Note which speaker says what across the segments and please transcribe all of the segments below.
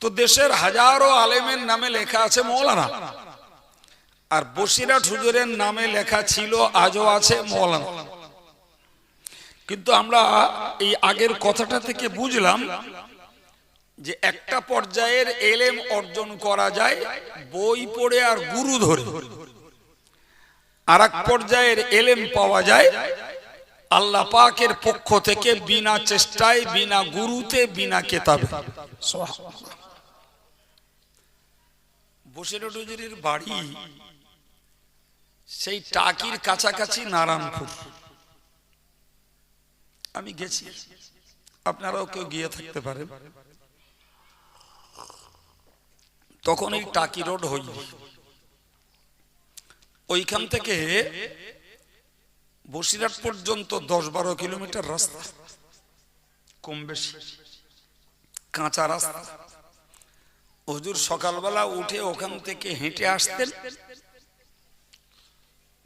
Speaker 1: তো দেশের হাজারো আলেমের নামে লেখা আছে মৌলানা। আর বসিরাট হুজুরের নামে লেখা ছিল, আজও আছে মৌলানা। কিন্তু আমরা এই আগের কথাটা থেকে বুঝলাম যে একটা পর্যায়ের এলেম অর্জন করা যায় বই পড়ে আর গুরু ধরে। আর এক পর্যায়ের এলেম পাওয়া যায় আল্লাহ পাকের পক্ষ থেকে বিনা চেষ্টায়, বিনা গুরুতে, বিনা কেতাবে। বসির ডুজুরির বাড়ি, সেই টাকির কাছাকাছি নারায়ণপুর। আমি গেছি। আপনারাও কেউ গিয়ে থাকতে পারেন। তখন এই টাকি রোড হয়নি ওইখান থেকে বসিরহাট পর্যন্ত দশ বারো কিলোমিটার রাস্তা। কম বেশি। কাঁচা রাস্তা। হুজুর সকালবেলা উঠে ওখান থেকে হেঁটে আসতেন।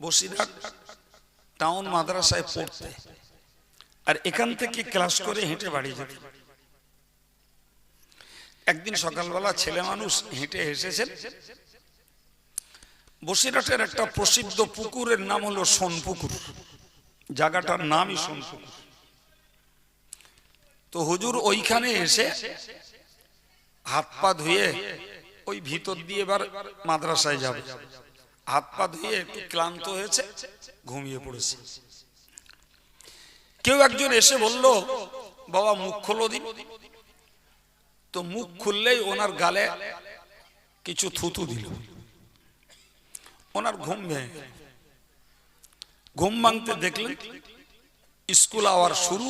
Speaker 1: বসিরহাট টাউন মাদ্রাসায় পড়তে। আর এখান থেকে ক্লাস করে হেঁটে বাড়ি যেতেন। একদিন সকালবেলা ছেলে মানুষ হেঁটে এসেছেন। বসিরহাটের একটা প্রসিদ্ধ পুকুরের নাম হলো সোনপুকুর। জায়গাটার নামই সোনপুকুর। তো হুজুর ওইখানে এসে হাত পা ধুয়ে ওই ভিতর দিয়ে এবার মাদ্রাসায় যাবে। হাত পা ধুয়ে একটু ক্লান্ত হয়েছে, ঘুমিয়ে পড়েছে। কেউ একজন এসে বলল, বাবা, মুখ খোলো দিন তো মুখ খুললেই ওনার গালে কিছু থুতু দিল। ওনার ঘুম ভেঙে। ঘুম ভাঙতে দেখলেন স্কুল আওয়ার শুরু,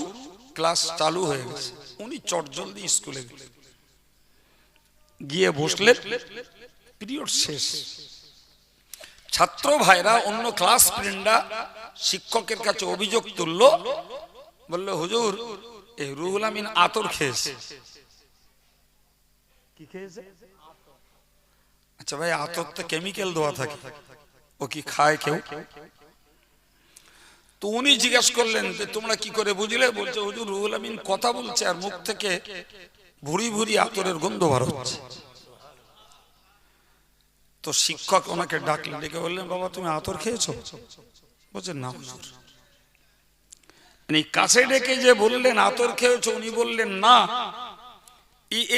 Speaker 1: ক্লাস চালু হয়ে গেছে। উনি চটজলদি স্কুলে গেলেন। গিয়ে বসলেন পিরিয়ড শেষ। ছাত্র ভাইরা অন্য ক্লাস ফ্রেন্ডরা শিক্ষকের কাছে অভিযোগ তুলল বলল হুজুর এই রুহুল আমিন আতর খেয়েছে। কি খেয়েছে? আচ্ছা ভাই আতর তো কেমিক্যাল দেওয়া থাকে। ও কি খায় কেউ? তো উনি জিজ্ঞেস করলেন যে তোমরা কি করে বুঝলে? বলছে হুজুর রুহুল আমিন কথা বলছে আর মুখ থেকে ভুড়ি ভুড়ি আতরের গন্ধ বার হচ্ছে তো শিক্ষক ওনাকে ডাকলেন, ডেকে বললেন, বাবা, তুমি আতর খেয়েছো? বলছে, না কাছে ডেকে যে বললেন, আতর খেয়েছো? উনি বললেন, না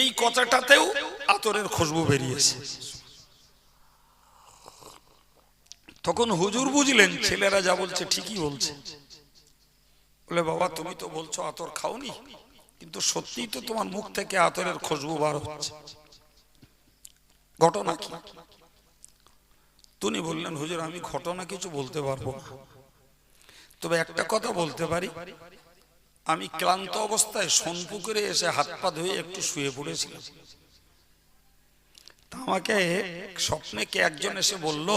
Speaker 1: এই কথাটাতেও আতরের খুশবু বেরিয়েছে। তখন হুজুর বুঝলেন, ছেলেরা যা বলছে ঠিকই বলছে। বলে, বাবা, তুমি তো বলছো আতর খাওনি? কিন্তু সত্যিই তো তোমার মুখ থেকে আতরের খুশবু বার হচ্ছে। ঘটনা কি? তুমি বললেন, হুজুর, আমি ঘটনা কিছু বলতে পারব না। তবে একটা কথা বলতে পারি। আমি ক্লান্ত অবস্থায় সোনপুকুরে এসে হাত পা ধুয়ে একটু শুয়ে পড়েছিলাম। আমাকে স্বপ্নে কে একজন এসে বলল,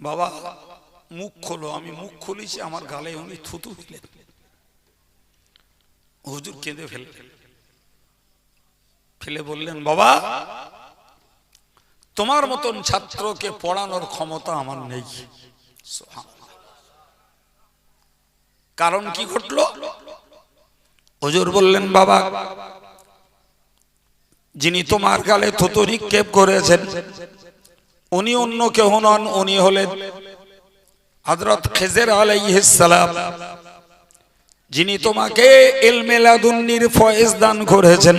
Speaker 1: বাবা, মুখ খোলো, আমি মুখ খুলেছি, আমার গালে উনি থুতু দিলেন। হুজুর কেঁদে ফেললেন ফেলে বললেন, বাবা, তোমার মতন ছাত্রকে পড়ানোর ক্ষমতা আমার নেই। কারণ কি ঘটলো? হুজুর বললেন, বাবা, যিনি তোমার গালে থুতু নিক্ষেপ করেছেন, উনি অন্য কেহ নন, উনি হলেন হযরত খেজের আলাইহিস সালাম। যিনি তোমাকে এলমেলাদুন্নির ফয়েজ দান করেছেন।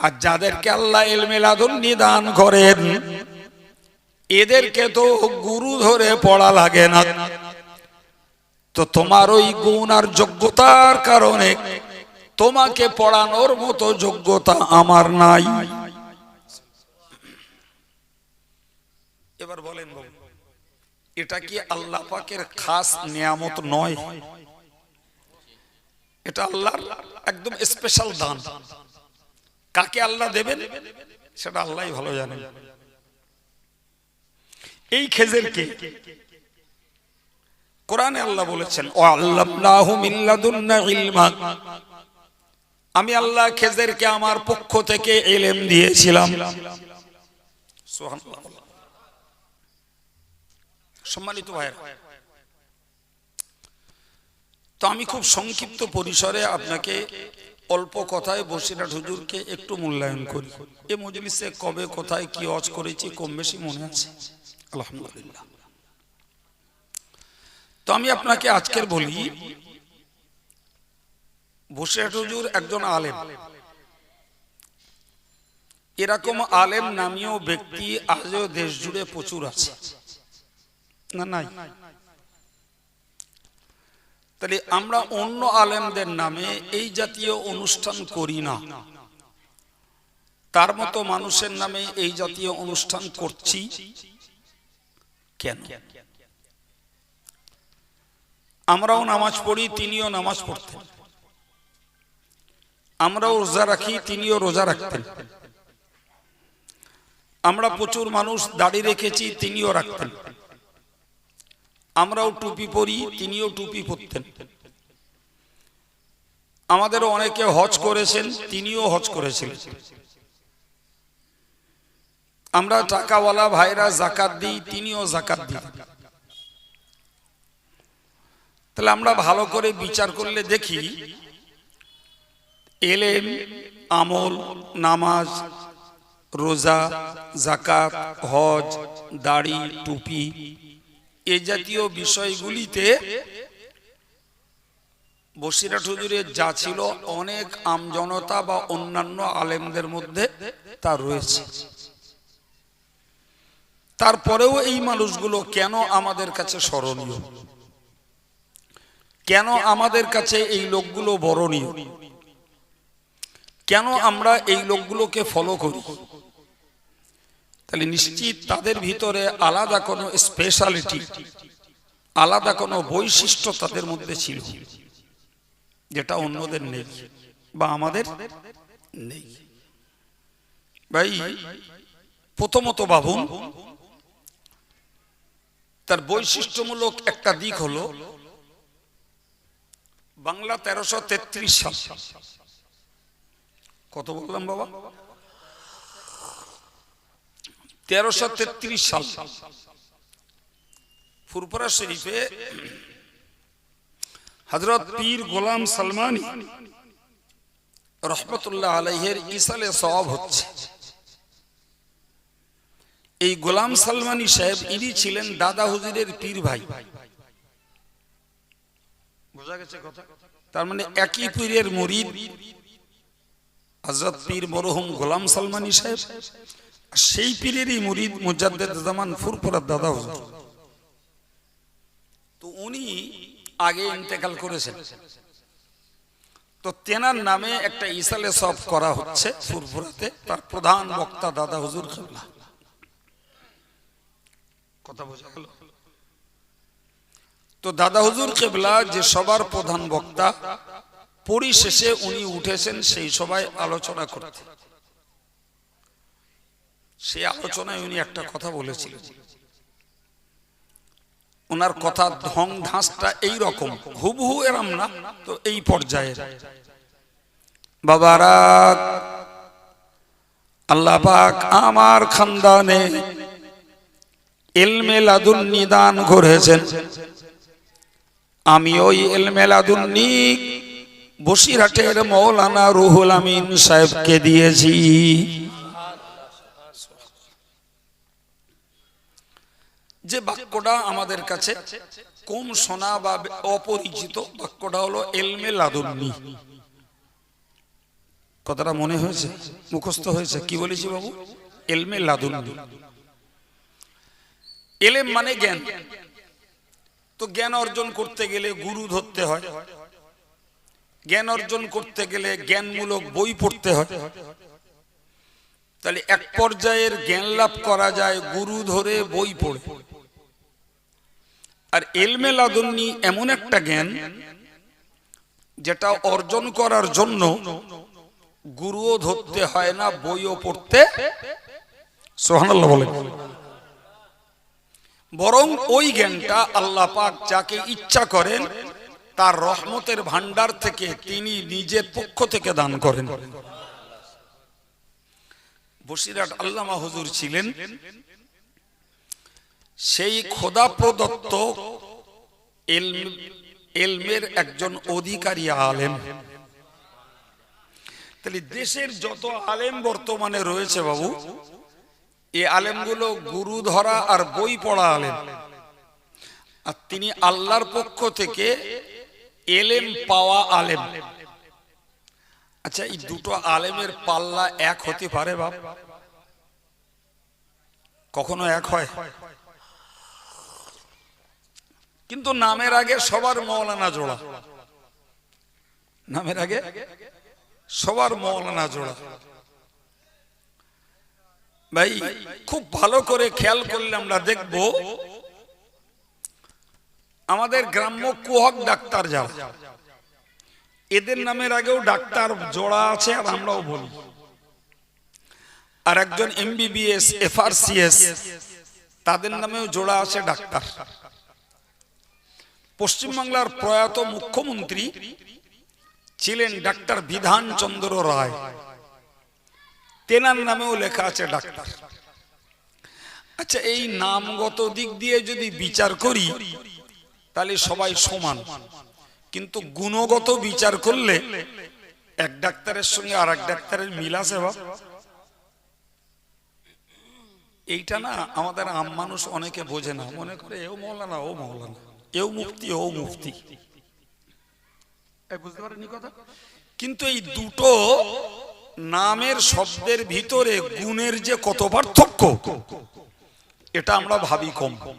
Speaker 1: আর যাদেরকে আল্লাহ এলমেলাদুন্নি দান করেন এদেরকে তো গুরু ধরে পড়া লাগে না। তো তোমার ওই গুণ আর যোগ্যতার কারণে তোমাকে পড়ানোর মতো যোগ্যতা আমার নাই। এবার বলেন এটা কি আল্লাহ পাকের খাস নিয়ামত নয়? এটা আল্লাহর একদম স্পেশাল দান। কাকে আল্লাহ দেবেন, সেটা আল্লাহ ভালো জানেন এই খেজের কে? কোরআনে আল্লাহ বলেছেন ও আল্লাহু আমি আল্লাহ খেজেরকে আমার পক্ষ থেকে এলেম দিয়েছিলাম। সম্মানিত ভাইয়েরা তো আমি খুব সংক্ষিপ্ত পরিসরে আপনাকে অল্প কথায় বসিরহাট হুজুরকে একটু মূল্যায়ন করি। এ মজলিসে কবে, কোথায়, কি অজ করেছি, কম বেশি মনে আছে? আলহামদুলিল্লাহ। তো আমি আপনাকে আজকের বলি বসিরহাট হুজুর একজন আলেম। এরকম আলেম নামীয় ব্যক্তি আজও দেশ জুড়ে প্রচুর আছে। না, নাই? তাহলে আমরা অন্য আলেমদের নামে এই জাতীয় অনুষ্ঠান করি না। তার মতো মানুষের নামে এই জাতীয় অনুষ্ঠান করছি কেন? আমরাও নামাজ পড়ি, তিনিও নামাজ পড়তেন। আমরাও রোজা রাখি, তিনিও রোজা রাখতেন। আমরা প্রচুর মানুষ দাড়ি রেখেছি, তিনিও রাখতেন। আমরাও টুপি পরি, তিনিও টুপি পরতেন। আমাদেরও অনেকে হজ করেছেন, তিনিও হজ করেছিলেন আমরা টাকাওয়ালা ভাইরা জাকাত দিই, তিনিও জাকাত দিই। তাহলে আমরা ভালো করে বিচার করলে দেখি, এলেম, আমল, নামাজ, রোজা, জাকাত, হজ, দাড়ি, টুপি এ জাতীয় বিষয়গুলিতে বসিরাট হুজুরের যা ছিল অনেক আমজনতা বা অন্যান্য আলেমদের মধ্যে তা রয়েছে। তারপরেও এই মানুষগুলো কেন আমাদের কাছে স্মরণীয়? কেন আমাদের কাছে এই লোকগুলো বরণীয়? কেন আমরা এই লোকগুলোকে ফলো করি? তাহলে নিশ্চিত তাদের ভিতরে আলাদা কোনো স্পেশালিটি আলাদা কোনো বৈশিষ্ট্য তাদের মধ্যে ছিল, যেটা অন্যদের নেই বা আমাদের নেই। ভাই, প্রথমত ভাবুন, তার বৈশিষ্ট্যমূলক একটা দিক হলো, বাংলা তেরোশো তেত্রিশ সাল। কত বললাম বাবা? তেরোশো তেত্রিশ সাল। ফুরপুরা শরীফে হজরত পীর গোলাম সালমানি রহমতুল্লাহ আলহের ইসালে সব হচ্ছে। এই গোলাম সালমানি সাহেব ইনি ছিলেন দাদা হুজুরের পীর ভাই। বোঝা গেছে কথা? তার মানে একই পীরের মুরিদ। হজরত পীর মরহুম গোলাম সালমানি সাহেব সেই পীরেরই মুরিদ মুজাদ্দেদ জামান ফুরফুরার দাদা হুজুর তো উনি আগে ইন্তেকাল করেছেন। তো তেনার নামে একটা ইসালে সব করা হচ্ছে ফুরফুরাতে, তার প্রধান বক্তা দাদা হুজুর খেলা কথা বোঝা গেল? তো দাদা হুজুর কেবলা যে সবার প্রধান বক্তা, পরিশেষে উনি উঠেছেন, সেই সবাই আলোচনা করতে। সেই আলোচনায় উনি একটা কথা বলেছিলেন। ওনার কথা ঢং ধাঁসটা এই রকম। হুবহু এরাম না তো এই পর্যায়ে বাবারা আল্লাহ পাক আমার খানদানে এলমে লাদুন নিদান করেছেন আমি ওই এলমে লাদুন্নি বসিরহাটের মৌলানা রুহুল আমিন সাহেবকে দিয়েছি। যে বাক্যটা আমাদের কাছে কম শোনা বা অপরিচিত বাক্যটা হলো এলমে লাদুন্নি। কথাটা মনে হয়েছে? মুখস্থ হয়েছে? কি বলেছি বাবু? এলমে লাদুন্নি। এলেম মানে জ্ঞান। তো জ্ঞান অর্জন করতে গেলে গুরু ধরতে হয়। জ্ঞান অর্জন করতে গেলে জ্ঞানমূলক বই পড়তে হয়। তাহলে এক পর্যায়ের জ্ঞান লাভ করা যায় গুরু ধরে বই পড়ে। আর এলমে লাদন্নি এমন একটা জ্ঞান যেটা অর্জন করার জন্য গুরুও ধরতে হয় না, বইও পড়তে। বলে বরং ওই জ্ঞানটা আল্লাহ পাক যাকে ইচ্ছা করেন, তার রহমতের ভান্ডার থেকে তিনি নিজের পক্ষ থেকে দান করেন। বসিরাট আল্লামা হুজুর ছিলেন। সেই খোদা প্রদত্ত এলমের একজন অধিকারী আলেম। তাহলে দেশের যত আলেম বর্তমানে রয়েছে বাবু এই আলেমগুলো গুরু ধরা আর বই পড়া আলেম। আর তিনি আল্লাহর পক্ষ থেকে এলেম পাওয়া আলেম। আচ্ছা এই দুটো আলেমের পাল্লা এক হতে পারে বাপ? কখনো এক হয়। কিন্তু নামের আগে সবার মৌলানা জোড়া। নামের আগে সবার মৌলানা জোড়া। ভাই, খুব ভালো করে খেয়াল করলে আমরা দেখব আমাদের গ্রাম্য কুহক ডাক্তার যারা, এদের নামের আগেও ডাক্তার জোড়া আছে আর আমরাও বলি। আর একজন এমবিবিএস, এফআরসিএস, তাদের নামেও জোড়া আছে ডাক্তার। পশ্চিমবাংলার প্রয়াত মুখ্যমন্ত্রী ছিলেন ডাক্তার বিধান চন্দ্র রায়। তেনার নামেও লেখা আছে ডাক্তার। আচ্ছা এই নামগত দিক দিয়ে যদি বিচার করি, তাহলে সবাই সমান। কিন্তু গুণগত বিচার করলে এক ডাক্তারের সঙ্গে আর এক ডাক্তারের মিল আছে বাপ। এইটা না আমাদের আম মানুষ অনেকে বোঝে না। মনে করে এও মৌলানা, ও মৌলানা। এও মুক্তি ও মুক্তি বুঝতে পারেনি কথা? কিন্তু এই দুটো নামের শব্দের ভিতরে গুণের যে কত পার্থক্য এটা আমরা ভাবি কম কম।